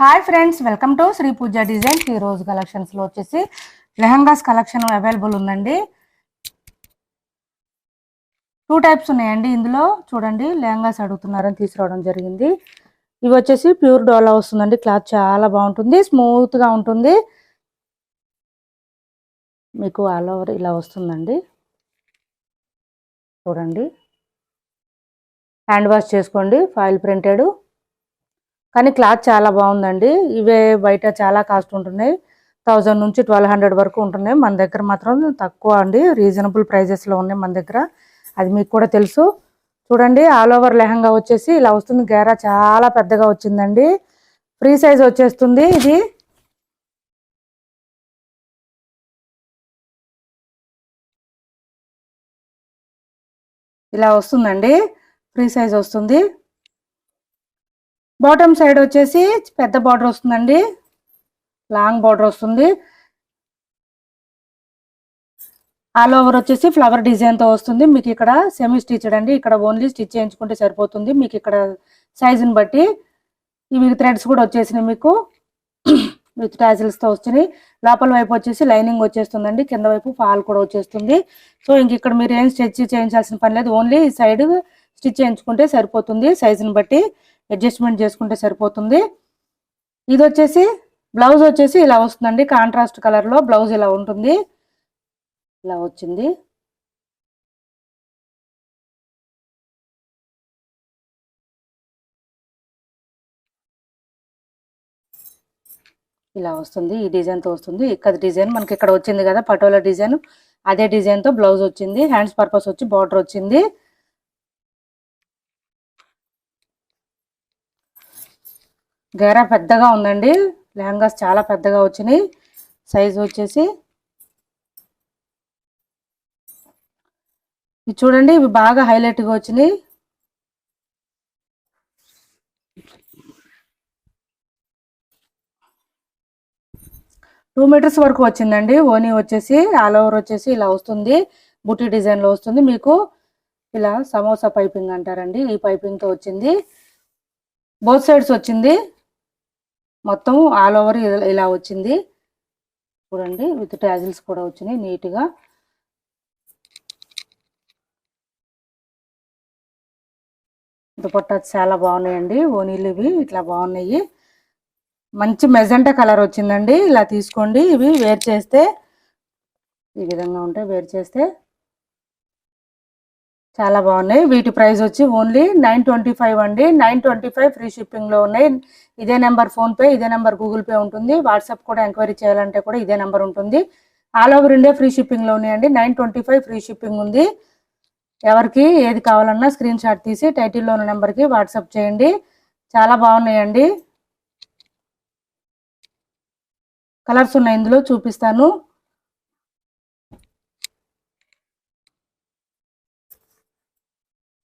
Hi friends welcome to Sri Pooja designs. ఈ రోజు కలెక్షన్స్లో వచ్చేసి లెహంగాస్ కలెక్షన్ అవైలబుల్ ఉందండి. టూ టైప్స్ ఉన్నాయండి ఇందులో. చూడండి లెహంగాస్ అడుగుతున్నారని తీసుకురావడం జరిగింది. ఇవి వచ్చేసి ప్యూర్ డోలా వస్తుందండి. క్లాత్ చాలా బాగుంటుంది స్మూత్గా ఉంటుంది. మీకు ఆల్ ఓవర్ ఇలా వస్తుందండి. చూడండి. హ్యాండ్ వాష్ చేసుకోండి ఫాయిల్ ప్రింటెడ్ కానీ క్లాత్ చాలా బాగుందండి. ఇవే బయట చాలా కాస్ట్ ఉంటున్నాయి. థౌజండ్ నుంచి ట్వెల్వ్ హండ్రెడ్ వరకు ఉంటున్నాయి. మన దగ్గర మాత్రం తక్కువ అండి. రీజనబుల్ ప్రైజెస్లో ఉన్నాయి మన దగ్గర. అది మీకు కూడా తెలుసు. చూడండి ఆల్ ఓవర్ లెహంగా వచ్చేసి ఇలా వస్తుంది. గేరా చాలా పెద్దగా వచ్చిందండి. ఫ్రీ సైజ్ వచ్చేస్తుంది ఇది. ఇలా వస్తుందండి. ఫ్రీ సైజ్ వస్తుంది. బాటమ్ సైడ్ వచ్చేసి పెద్ద బార్డర్ వస్తుందండి. లాంగ్ బార్డర్ వస్తుంది. ఆల్ ఓవర్ వచ్చేసి ఫ్లవర్ డిజైన్తో వస్తుంది. మీకు ఇక్కడ సెమీ స్టిచ్డ్ అండి. ఇక్కడ ఓన్లీ స్టిచ్ చేయించుకుంటే సరిపోతుంది. మీకు ఇక్కడ సైజుని బట్టి ఇవి థ్రెడ్స్ కూడా వచ్చేసినాయి మీకు. విత్ టాజిల్స్తో వచ్చినాయి లోపల వైపు వచ్చేసి లైనింగ్ వచ్చేస్తుందండి. కింద వైపు ఫాల్ కూడా వచ్చేస్తుంది. సో ఇంక ఇక్కడ మీరు ఏం స్టిచ్ చేయించాల్సిన పని లేదు. ఓన్లీ సైడ్ స్టిచ్ చేయించుకుంటే సరిపోతుంది సైజుని బట్టి. అడ్జస్ట్మెంట్ చేసుకుంటే సరిపోతుంది. ఇది వచ్చేసి బ్లౌజ్ వచ్చేసి ఇలా వస్తుందండి. కాంట్రాస్ట్ కలర్లో బ్లౌజ్ ఇలా ఉంటుంది. ఇలా వచ్చింది. ఇలా వస్తుంది. ఈ డిజైన్తో వస్తుంది. ఇక్కడ డిజైన్ మనకి ఇక్కడ వచ్చింది కదా పటోలా డిజైన్. అదే డిజైన్తో బ్లౌజ్ వచ్చింది. హ్యాండ్స్ పర్పస్ వచ్చి బార్డర్ వచ్చింది. గేరా పెద్దగా ఉందండి. లెహంగాస్ చాలా పెద్దగా వచ్చినాయి. సైజ్ వచ్చేసి ఇవి చూడండి ఇవి బాగా హైలైట్గా వచ్చినాయి. టూ మీటర్స్ వరకు వచ్చిందండి. ఓనీ వచ్చేసి ఆల్ ఓవర్ వచ్చేసి ఇలా వస్తుంది. బుట్టి డిజైన్లో వస్తుంది. మీకు ఇలా సమోసా పైపింగ్ అంటారండి. ఈ పైపింగ్తో వచ్చింది. బోత్ సైడ్స్ వచ్చింది. మొత్తం ఆల్ ఓవర్ ఇలా వచ్చింది. చూడండి విత్ టాజిల్స్ కూడా వచ్చినాయి నీట్గా. దుపట్టా చాలా బాగున్నాయండి. ఓనీలు ఇవి ఇట్లా బాగున్నాయి. మంచి మెజెంటా కలర్ వచ్చిందండి. ఇలా తీసుకోండి. ఇవి వేర్ చేస్తే ఈ విధంగా ఉంటాయి వేర్ చేస్తే చాలా బాగున్నాయి. వీటి ప్రైస్ వచ్చి ఓన్లీ నైన్ ట్వంటీ ఫైవ్ అండి. నైన్ ట్వంటీ ఫైవ్ ఫ్రీ షిప్పింగ్లో ఉన్నాయి. ఇదే నెంబర్ ఫోన్పే ఇదే నెంబర్ గూగుల్ పే ఉంటుంది. వాట్సాప్ కూడా ఎంక్వైరీ చేయాలంటే కూడా ఇదే నెంబర్ ఉంటుంది. ఆల్ ఓవర్ ఇండియా ఫ్రీ షిప్పింగ్లో ఉన్నాయండి. Nine twenty five free shipping ఉంది. ఎవరికి ఏది కావాలన్నా స్క్రీన్ షాట్ తీసి టైటిల్లో ఉన్న నెంబర్కి వాట్సాప్ చేయండి. చాలా బాగున్నాయండి. కలర్స్ ఉన్నాయి ఇందులో చూపిస్తాను.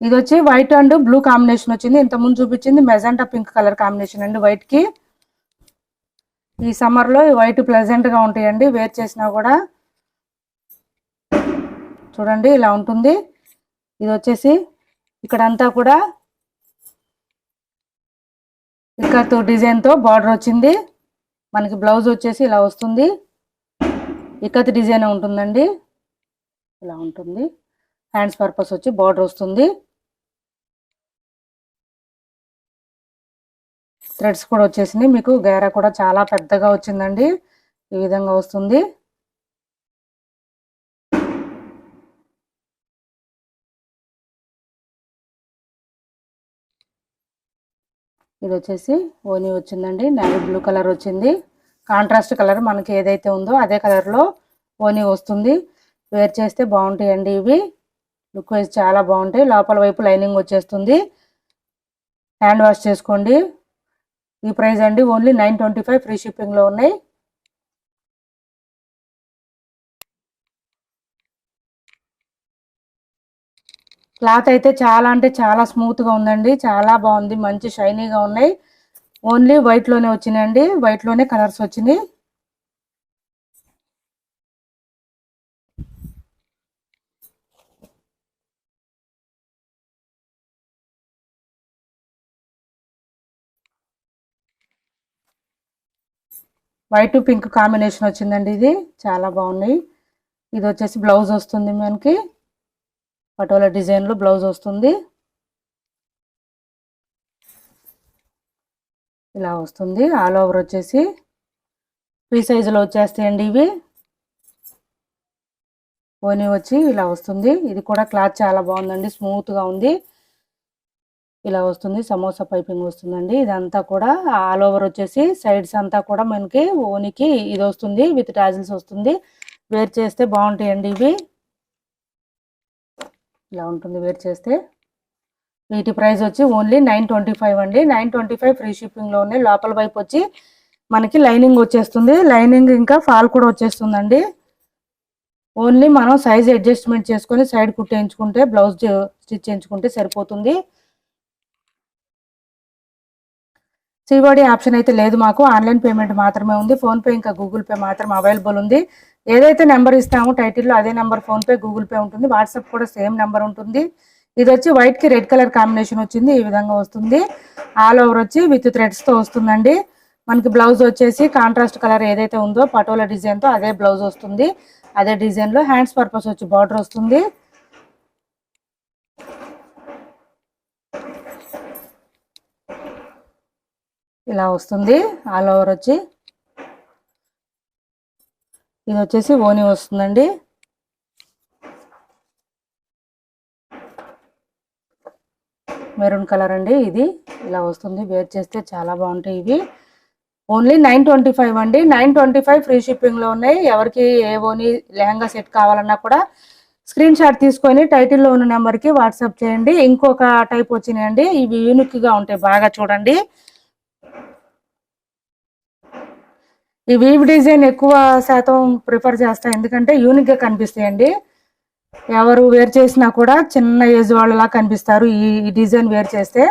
ఇది వచ్చి వైట్ అండ్ బ్లూ కాంబినేషన్ వచ్చింది. ఇంత ముందు చూపించింది మెజెంటా పింక్ కలర్ కాంబినేషన్ అండి వైట్కి. ఈ సమ్మర్లో వైట్ ప్లెజెంట్గా ఉంటాయండి. వేర్ చేసినా కూడా చూడండి ఇలా ఉంటుంది. ఇది వచ్చేసి ఇక్కడంతా కూడా ఇక్కడతో డిజైన్తో బార్డర్ వచ్చింది. మనకి బ్లౌజ్ వచ్చేసి ఇలా వస్తుంది. ఇక్కత్ డిజైన్ ఉంటుందండి. ఇలా ఉంటుంది. హ్యాండ్స్ పర్పస్ వచ్చి బార్డర్ వస్తుంది. థ్రెడ్స్ కూడా వచ్చేసినాయి. మీకు గేరా కూడా చాలా పెద్దగా వచ్చిందండి. ఈ విధంగా వస్తుంది. ఇది వచ్చేసి ఓనీ వచ్చిందండి. నేవీ బ్లూ కలర్ వచ్చింది. కాంట్రాస్ట్ కలర్ మనకి ఏదైతే ఉందో అదే కలర్లో ఓనీ వస్తుంది. వేర్ చేస్తే బాగుంటాయండి ఇవి. లుక్ వైజ్ చాలా బాగుంటాయి. లోపల వైపు లైనింగ్ వచ్చేస్తుంది. హ్యాండ్ వాష్ చేసుకోండి. ఈ ప్రైస్ అండి only nine twenty five free షిప్పింగ్లో ఉన్నాయి. క్లాత్ అయితే చాలా అంటే చాలా స్మూత్గా ఉందండి చాలా బాగుంది మంచి షైనీగా ఉన్నాయి. ఓన్లీ వైట్లోనే వచ్చినాయండి వైట్లోనే కలర్స్ వచ్చినాయి. వైట్ పింక్ కాంబినేషన్ వచ్చిందండి ఇది. చాలా బాగున్నాయి. ఇది వచ్చేసి బ్లౌజ్ వస్తుంది మనకి. పటోలా డిజైన్లో బ్లౌజ్ వస్తుంది. ఇలా వస్తుంది. ఆల్ ఓవర్ వచ్చేసి. ఫ్రీ సైజులో వచ్చేస్తాయండి ఇవి. ఓనీ వచ్చి ఇలా వస్తుంది. ఇది కూడా క్లాత్ చాలా బాగుందండి. స్మూత్గా ఉంది. ఇలా వస్తుంది సమోసా పైపింగ్ వస్తుందండి. ఇదంతా కూడా ఆల్ ఓవర్ వచ్చేసి సైడ్స్ అంతా కూడా మనకి ఓనికి ఇది వస్తుంది విత్ టాజిల్స్ వస్తుంది. వేర్ చేస్తే బాగుంటాయండి ఇవి. ఇలా ఉంటుంది వేర్ చేస్తే. వీటి ప్రైస్ వచ్చి ఓన్లీ నైన్ ట్వంటీ ఫైవ్ అండి. నైన్ ట్వంటీ ఫైవ్ ఫ్రీ షిప్పింగ్లో ఉన్నాయి లోపల వైపు వచ్చి మనకి లైనింగ్ వచ్చేస్తుంది. లైనింగ్ ఇంకా ఫాల్ కూడా వచ్చేస్తుందండి. ఓన్లీ మనం సైజ్ అడ్జస్ట్మెంట్ చేసుకొని సైడ్ కుట్టేయించుకుంటే బ్లౌజ్ స్టిచ్ చేయించుకుంటే సరిపోతుంది. సివోడి ఆప్షన్ అయితే లేదు మాకు. ఆన్లైన్ పేమెంట్ మాత్రమే ఉంది. ఫోన్పే ఇంకా గూగుల్ పే మాత్రం అవైలబుల్ ఉంది. ఏదైతే నెంబర్ ఇస్తామో టైటిల్లో అదే నెంబర్ ఫోన్పే గూగుల్ పే ఉంటుంది. వాట్సాప్ కూడా సేమ్ నెంబర్ ఉంటుంది. ఇది వచ్చి వైట్కి రెడ్ కలర్ కాంబినేషన్ వచ్చింది. ఈ విధంగా వస్తుంది. ఆల్ ఓవర్ వచ్చి విత్ థ్రెడ్స్తో వస్తుందండి. మనకి బ్లౌజ్ వచ్చేసి కాంట్రాస్ట్ కలర్ ఏదైతే ఉందో పటోల డిజైన్తో అదే బ్లౌజ్ వస్తుంది. అదే డిజైన్లో హ్యాండ్స్ పర్పస్ వచ్చి బార్డర్ వస్తుంది. ఇలా వస్తుంది ఆల్ ఓవర్ వచ్చి. ఇది వచ్చేసి ఓని వస్తుందండి. మెరూన్ కలర్ అండి ఇది. ఇలా వస్తుంది వేర్ చేస్తే చాలా బాగుంటాయి ఇవి. ఓన్లీ నైన్ ట్వంటీ ఫైవ్ అండి. నైన్ ట్వంటీ ఫైవ్ ఫ్రీ షిప్పింగ్లో ఉన్నాయి. ఎవరికి ఏ ఓని లెహంగా సెట్ కావాలన్నా కూడా స్క్రీన్ షాట్ తీసుకొని టైటిల్లో ఉన్న నెంబర్కి వాట్సాప్ చేయండి. ఇంకొక టైప్ వచ్చినాయండి. ఇవి యూనిక్గా ఉంటాయి. బాగా చూడండి. ఈ వీవ్ డిజైన్ ఎక్కువ శాతం ప్రిఫర్ చేస్తాను ఎందుకంటే యూనిక్గా కనిపిస్తాయండి. ఎవరు వేర్ చేసినా కూడా చిన్న ఏజ్ వాళ్ళలా కనిపిస్తారు ఈ డిజైన్ వేర్ చేస్తే.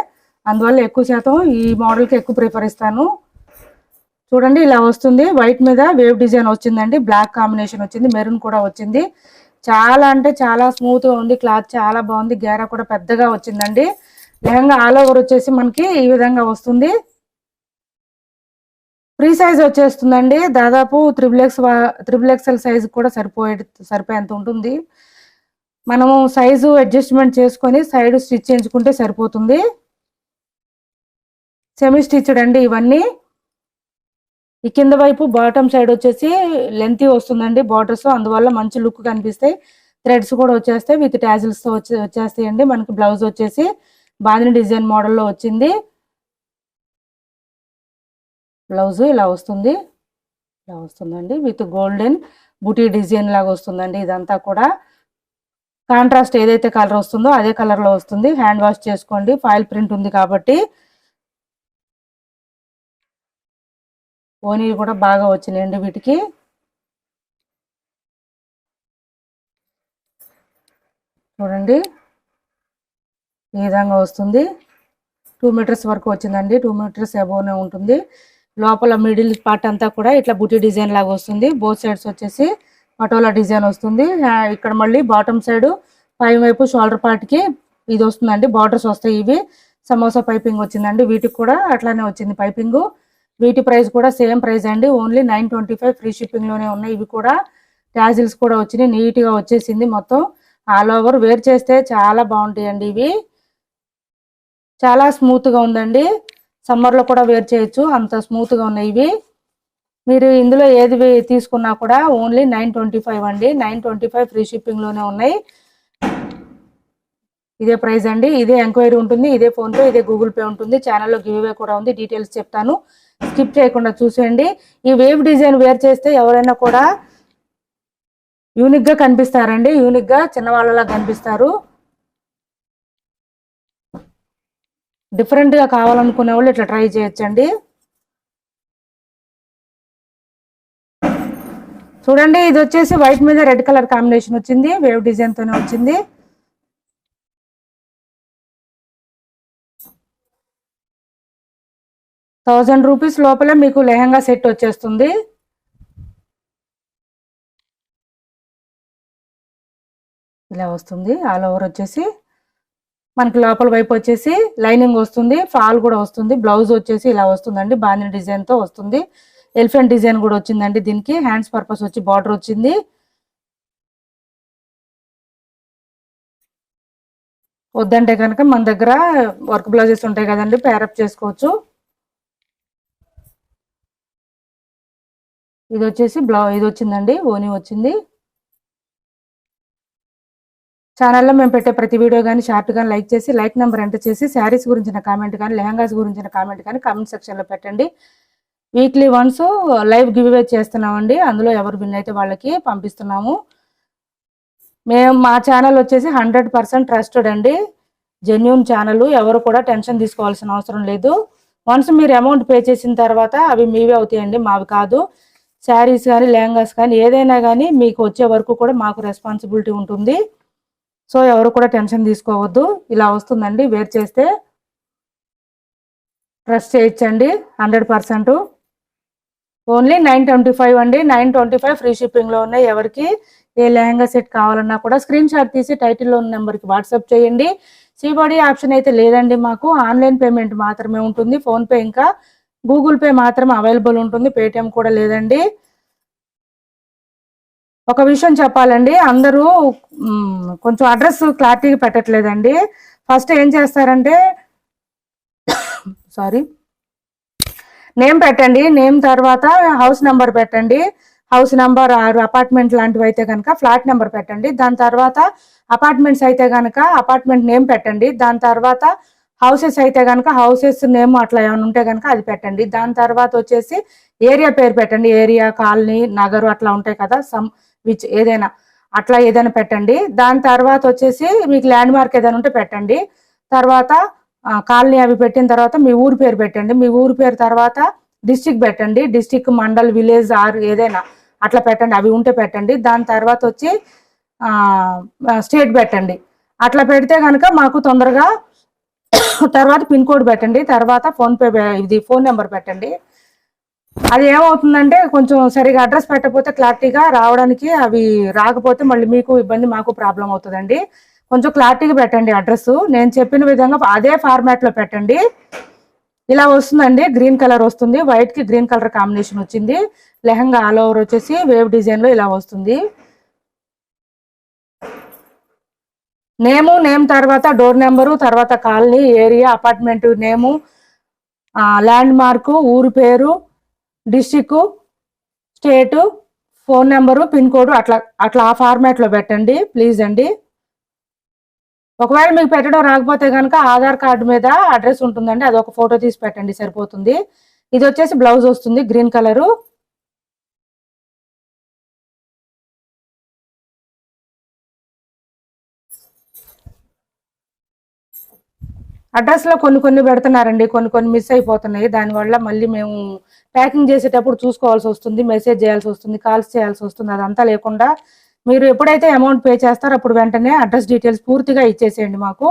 అందువల్ల ఎక్కువ శాతం ఈ మోడల్కి ఎక్కువ ప్రిఫర్ ఇస్తాను. చూడండి ఇలా వస్తుంది. వైట్ మీద వేవ్ డిజైన్ వచ్చిందండి. బ్లాక్ కాంబినేషన్ వచ్చింది. మెరూన్ కూడా వచ్చింది. చాలా అంటే చాలా స్మూత్గా ఉంది. క్లాత్ చాలా బాగుంది. గేరా కూడా పెద్దగా వచ్చిందండి. లెహంగా ఆల్ ఓవర్ వచ్చేసి మనకి ఈ విధంగా వస్తుంది. ఫ్రీ సైజ్ వచ్చేస్తుందండి. దాదాపు triple X triple XL size కూడా సరిపోయే సరిపోయేంత ఉంటుంది. మనము సైజు అడ్జస్ట్మెంట్ చేసుకొని సైడ్ స్టిచ్ చేయించుకుంటే సరిపోతుంది. సెమీ స్టిచ్డ్ అండి ఇవన్నీ. ఈ కింద వైపు బాటమ్ సైడ్ వచ్చేసి లెంత్ వస్తుందండి బార్డర్స్ అందువల్ల మంచి లుక్ కనిపిస్తాయి. థ్రెడ్స్ కూడా వచ్చేస్తాయి. విత్ ట్యాజిల్స్తో వచ్చే వచ్చేస్తాయండి. మనకి బ్లౌజ్ వచ్చేసి బాందిని డిజైన్ మోడల్లో వచ్చింది. బ్లౌజ్ ఇలా వస్తుంది. ఇలా వస్తుందండి. విత్ గోల్డెన్ బుటీ డిజైన్ లాగా వస్తుందండి. ఇదంతా కూడా కాంట్రాస్ట్ ఏదైతే కలర్ వస్తుందో అదే కలర్లో వస్తుంది. హ్యాండ్ వాష్ చేసుకోండి. ఫైల్ ప్రింట్ ఉంది కాబట్టి ఓనీ కూడా బాగా వచ్చినాయండి వీటికి. చూడండి. ఈ విధంగా వస్తుంది. టూ మీటర్స్ వరకు వచ్చిందండి. టూ మీటర్స్ అబోవ్నే ఉంటుంది. లోపల మిడిల్ పార్ట్ అంతా కూడా ఇట్లా బుటీ డిజైన్ లాగా వస్తుంది. బోత్ సైడ్స్ వచ్చేసి పటోలా డిజైన్ వస్తుంది. ఇక్కడ మళ్ళీ బాటమ్ సైడ్ పై వైపు షోల్డర్ పార్ట్కి ఇది వస్తుందండి. బార్డర్స్ వస్తాయి ఇవి. సమోసా పైపింగ్ వచ్చిందండి. వీటికి కూడా అట్లానే వచ్చింది పైపింగ్. వీటి ప్రైస్ కూడా సేమ్ ప్రైస్ అండి. Only nine twenty five free షిప్పింగ్లోనే ఉన్నాయి. ఇవి కూడా ట్యాజిల్స్ కూడా వచ్చినాయి. నీట్గా వచ్చేసింది మొత్తం. ఆల్ ఓవర్ వేర్ చేస్తే చాలా బాగుంటాయండి ఇవి. చాలా స్మూత్గా ఉందండి. సమ్మర్లో కూడా వేర్ చేయొచ్చు. అంత స్మూత్గా ఉన్నాయి ఇవి. మీరు ఇందులో ఏది తీసుకున్నా కూడా ఓన్లీ నైన్ ట్వంటీ ఫైవ్ అండి. నైన్ ట్వంటీ ఫైవ్ ఫ్రీ షిప్పింగ్లోనే ఉన్నాయి. ఇదే ప్రైస్ అండి. ఇదే ఎంక్వైరీ ఉంటుంది. ఇదే ఫోన్పే ఇదే గూగుల్ పే ఉంటుంది. ఛానల్లో గివ్వే కూడా ఉంది. డీటెయిల్స్ చెప్తాను. స్కిప్ చేయకుండా చూసేయండి. ఈ వేవ్ డిజైన్ వేర్ చేస్తే ఎవరైనా కూడా యూనిక్గా కనిపిస్తారండి. యూనిక్గా చిన్నవాళ్ళలా కనిపిస్తారు. డిఫరెంట్గా కావాలనుకునే వాళ్ళు ఇట్లా ట్రై చేయొచ్చండి. చూడండి ఇది వచ్చేసి వైట్ మీద రెడ్ కలర్ కాంబినేషన్ వచ్చింది. వేవ్ డిజైన్తోనే వచ్చింది. థౌజండ్ రూపీస్ లోపల మీకు లెహంగా సెట్ వచ్చేస్తుంది. ఇలా వస్తుంది ఆల్ ఓవర్ వచ్చేసి. మనకి లోపల వైపు వచ్చేసి లైనింగ్ వస్తుంది ఫాల్ కూడా వస్తుంది బ్లౌజ్ వచ్చేసి ఇలా వస్తుందండి బాందిని డిజైన్తో వస్తుంది. ఎలిఫెంట్ డిజైన్ కూడా వచ్చిందండి దీనికి హ్యాండ్స్ పర్పస్ వచ్చి బార్డర్ వచ్చింది. వద్దంటే కనుక మన దగ్గర వర్క్ బ్లౌజెస్ ఉంటాయి కదండి పేరప్ చేసుకోవచ్చు. ఇది వచ్చేసి బ్లౌ ఇది వచ్చిందండి ఓని వచ్చింది. ఛానల్లో మేము పెట్టే ప్రతి వీడియో కానీ షార్ట్ కానీ లైక్ చేసి లైక్ నెంబర్ ఎంటర్ చేసి శారీస్ గురించిన కామెంట్ కానీ లెహంగాస్ గురించిన కామెంట్ కానీ కామెంట్ సెక్షన్లో పెట్టండి. Weekly once live giveaway చేస్తున్నామండి. అందులో ఎవరు విన్ అయితే వాళ్ళకి పంపిస్తున్నాము. మేము మా ఛానల్ వచ్చేసి హండ్రెడ్ పర్సెంట్ ట్రస్టెడ్ అండి. జెన్యున్ ఛానల్ ఎవరు కూడా టెన్షన్ తీసుకోవాల్సిన అవసరం లేదు. వన్స్ మీరు అమౌంట్ పే చేసిన తర్వాత అవి మీవే అవుతాయండి మావి కాదు. శారీస్ కానీ లెహంగాస్ కానీ ఏదైనా కానీ మీకు వచ్చే వరకు కూడా మాకు రెస్పాన్సిబిలిటీ ఉంటుంది. సో ఎవరు కూడా టెన్షన్ తీసుకోవద్దు. ఇలా వస్తుందండి. వేర్ చేస్తే ట్రస్ట్ చేయించండి. Hundred percent. Only nine twenty five అండి. నైన్ ట్వంటీ ఫైవ్ ఫ్రీ షిప్పింగ్లో ఉన్నాయి. ఎవరికి ఏ లెహంగా సెట్ కావాలన్నా కూడా స్క్రీన్ షాట్ తీసి టైటిల్లో ఉన్న నెంబర్కి వాట్సాప్ చేయండి. సీబాడీ ఆప్షన్ అయితే లేదండి మాకు. ఆన్లైన్ పేమెంట్ మాత్రమే ఉంటుంది. ఫోన్పే ఇంకా గూగుల్ పే మాత్రమే అవైలబుల్ ఉంటుంది. పేటిఎం కూడా లేదండి. ఒక విషయం చెప్పాలండి. అందరూ కొంచెం అడ్రస్ క్లారిటీగా పెట్టట్లేదండి. ఫస్ట్ ఏం చేస్తారంటే సారీ నేమ్ పెట్టండి. నేమ్ తర్వాత హౌస్ నెంబర్ పెట్టండి. హౌస్ నెంబర్ ఆరు అపార్ట్మెంట్ లాంటివి అయితే కనుక ఫ్లాట్ నెంబర్ పెట్టండి. దాని తర్వాత అపార్ట్మెంట్స్ అయితే కనుక అపార్ట్మెంట్ నేమ్ పెట్టండి. దాని తర్వాత హౌసెస్ అయితే కనుక హౌసెస్ నేమ్ అట్లా ఏమైనా ఉంటే కనుక అది పెట్టండి. దాని తర్వాత వచ్చేసి ఏరియా పేరు పెట్టండి. ఏరియా కాలనీ నగరు అట్లా ఉంటాయి కదా. సమ్ విచ్ ఏదైనా అట్లా ఏదైనా పెట్టండి. దాని తర్వాత వచ్చేసి మీకు ల్యాండ్ మార్క్ ఏదైనా ఉంటే పెట్టండి. తర్వాత కాలనీ అవి పెట్టిన తర్వాత మీ ఊరు పేరు పెట్టండి. మీ ఊరు పేరు తర్వాత డిస్టిక్ పెట్టండి. డిస్టిక్ మండల్ విలేజ్ ఆర్ ఏదైనా అట్లా పెట్టండి. అవి ఉంటే పెట్టండి. దాని తర్వాత వచ్చి స్టేట్ పెట్టండి. అట్లా పెడితే కనుక మాకు తొందరగా తర్వాత పిన్ కోడ్ పెట్టండి. తర్వాత ఫోన్పే ఇది ఫోన్ నెంబర్ పెట్టండి. అది ఏమవుతుందంటే కొంచెం సరిగా అడ్రస్ పెట్టకపోతే క్లారిటీగా రావడానికి అవి రాకపోతే మళ్ళీ మీకు ఇబ్బంది మాకు ప్రాబ్లం అవుతుందండి. కొంచెం క్లారిటీగా పెట్టండి అడ్రస్. నేను చెప్పిన విధంగా అదే ఫార్మాట్లో పెట్టండి. ఇలా వస్తుందండి గ్రీన్ కలర్ వస్తుంది వైట్కి గ్రీన్ కలర్ కాంబినేషన్ వచ్చింది. లెహంగా ఆల్ ఓవర్ వచ్చేసి వేవ్ డిజైన్లో ఇలా వస్తుంది. నేము నేమ్ తర్వాత డోర్ నెంబరు తర్వాత colony area apartment name landmark ఊరు పేరు district state phone number pin code అట్లా అట్లా ఆ ఫార్మాట్లో పెట్టండి ప్లీజ్ అండి. ఒకవేళ మీకు పెట్టడం రాకపోతే కనుక ఆధార్ కార్డు మీద అడ్రస్ ఉంటుందండి అది ఒక ఫోటో తీసి పెట్టండి సరిపోతుంది. ఇది వచ్చేసి బ్లౌజ్ వస్తుంది గ్రీన్ కలరు. అడ్రస్లో కొన్ని కొన్ని పెడుతున్నారండి కొన్ని కొన్ని మిస్ అయిపోతున్నాయి దానివల్ల మళ్ళీ మేము ప్యాకింగ్ చేసేటప్పుడు చూసుకోవాల్సి వస్తుంది మెసేజ్ చేయాల్సి వస్తుంది కాల్స్ చేయాల్సి వస్తుంది అదంతా లేకుండా మీరు ఎప్పుడైతే అమౌంట్ పే చేస్తారో అప్పుడు వెంటనే అడ్రస్ డీటెయిల్స్ పూర్తిగా ఇచ్చేసేయండి మాకు.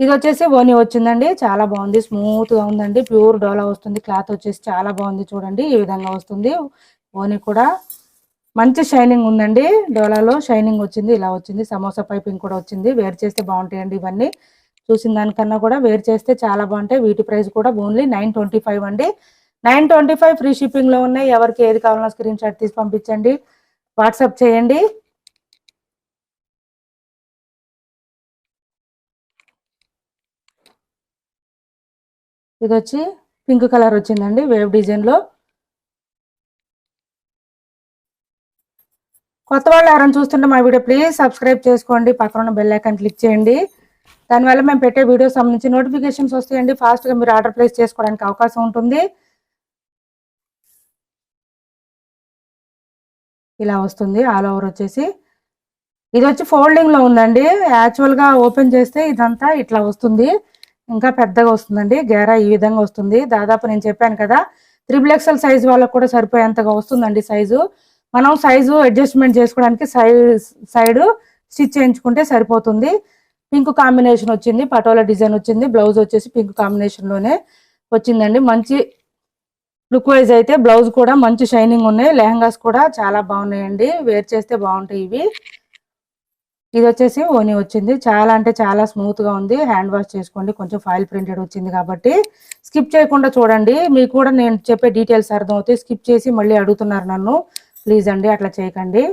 ఇది వచ్చేసి ఓని వచ్చిందండి చాలా బాగుంది స్మూత్గా ఉందండి ప్యూర్ డోలా వస్తుంది క్లాత్ వచ్చేసి చాలా బాగుంది చూడండి ఈ విధంగా వస్తుంది. ఓని కూడా మంచి షైనింగ్ ఉందండి డోలాలో షైనింగ్ వచ్చింది ఇలా వచ్చింది సమోసా పైపింగ్ కూడా వచ్చింది వేర్ చేస్తే బాగుంటాయండి ఇవన్నీ. చూసిన దానికన్నా కూడా వేర్ చేస్తే చాలా బాగుంటాయి. వీటి ప్రైస్ కూడా ఓన్లీ నైన్ ట్వంటీ ఫైవ్ అండి. నైన్ ట్వంటీ ఫైవ్ ఫ్రీ షిప్పింగ్లో ఉన్నాయి. ఎవరికి ఏది కావాలన్నా స్క్రీన్ షాట్ తీసి పంపించండి. వాట్సాప్ చేయండి. ఇది వచ్చి పింక్ కలర్ వచ్చిందండి వేవ్ డిజైన్లో. కొత్త వాళ్ళు ఎవరైనా చూస్తుంటే మా వీడియో ప్లీజ్ సబ్స్క్రైబ్ చేసుకోండి. పక్కన ఉన్న బెల్ ఐకాన్ క్లిక్ చేయండి. దానివల్ల మేము పెట్టే వీడియో సంబంధించి నోటిఫికేషన్స్ వస్తాయండి. ఫాస్ట్గా మీరు ఆర్డర్ ప్లేస్ చేసుకోవడానికి అవకాశం ఉంటుంది. ఇలా వస్తుంది ఆల్ ఓవర్ వచ్చేసి. ఇది వచ్చి ఫోల్డింగ్లో ఉందండి. యాక్చువల్గా ఓపెన్ చేస్తే ఇదంతా ఇట్లా వస్తుంది. ఇంకా పెద్దగా వస్తుందండి. గేరా ఈ విధంగా వస్తుంది. దాదాపు నేను చెప్పాను కదా త్రిబుల్ ఎక్స్ఎల్ సైజ్ వాళ్ళకు కూడా సరిపోయేంతగా వస్తుందండి సైజు మనం సైజు అడ్జస్ట్మెంట్ చేసుకోవడానికి సైడ్ సైడ్ స్టిచ్ చేయించుకుంటే సరిపోతుంది. పింక్ కాంబినేషన్ వచ్చింది పటోలా డిజైన్ వచ్చింది బ్లౌజ్ వచ్చేసి పింక్ కాంబినేషన్లోనే వచ్చిందండి. మంచి లుక్ వైజ్ అయితే బ్లౌజ్ కూడా మంచి షైనింగ్ ఉన్నాయి. లెహంగాస్ కూడా చాలా బాగున్నాయండి. వేర్ చేస్తే బాగుంటాయి ఇవి. ఇది వచ్చేసి ఓని వచ్చింది. చాలా అంటే చాలా స్మూత్గా ఉంది. హ్యాండ్ వాష్ చేసుకోండి. కొంచెం ఫైల్ ప్రింటెడ్ వచ్చింది కాబట్టి. స్కిప్ చేయకుండా చూడండి. మీకు కూడా నేను చెప్పే డీటెయిల్స్ అర్థం అవుతాయి స్కిప్ చేసి మళ్ళీ అడుగుతున్నారు నన్ను. ప్లీజ్ అండి అట్లా చేయకండి.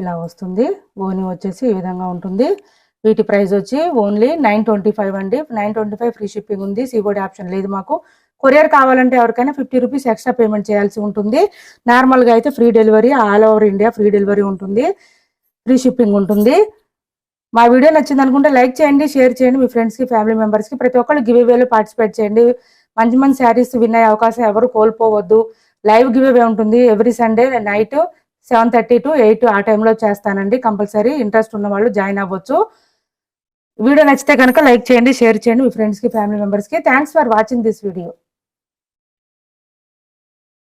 ఇలా వస్తుంది. ఓని వచ్చేసి ఈ విధంగా ఉంటుంది. వీటి ప్రైస్ వచ్చి ఓన్లీ నైన్ ట్వంటీ ఫైవ్ అండి. Nine twenty five free shipping ఉంది. సిబోడి ఆప్షన్ లేదు మాకు. కొరియర్ కావాలంటే ఎవరికైనా ఫిఫ్టీ రూపీస్ ఎక్స్ట్రా పేమెంట్ చేయాల్సి ఉంటుంది. నార్మల్గా అయితే free delivery all over India free delivery ఉంటుంది. ఫ్రీ షిప్పింగ్ ఉంటుంది. మా వీడియో నచ్చింది అనుకుంటే లైక్ చేయండి షేర్ చేయండి. మీ ఫ్రెండ్స్కి ఫ్యామిలీ మెంబర్స్కి ప్రతి ఒక్కళ్ళు గివ్ అవేలో పార్టిసిపేట్ చేయండి. మంచి మంచి శారీస్ విన్ అయ్యే అవకాశం ఎవరు కోల్పోవద్దు. లైవ్ గివ్ అవే ఉంటుంది. Every Sunday night seven thirty to eight ఆ టైంలో చేస్తానండి కంపల్సరీ. ఇంట్రెస్ట్ ఉన్న వాళ్ళు జాయిన్ అవ్వచ్చు. వీడియో నచ్చితే కనుక లైక్ చేయండి షేర్ చేయండి మీ ఫ్రెండ్స్కి ఫ్యామిలీ మెంబర్స్కి thanks for watching this video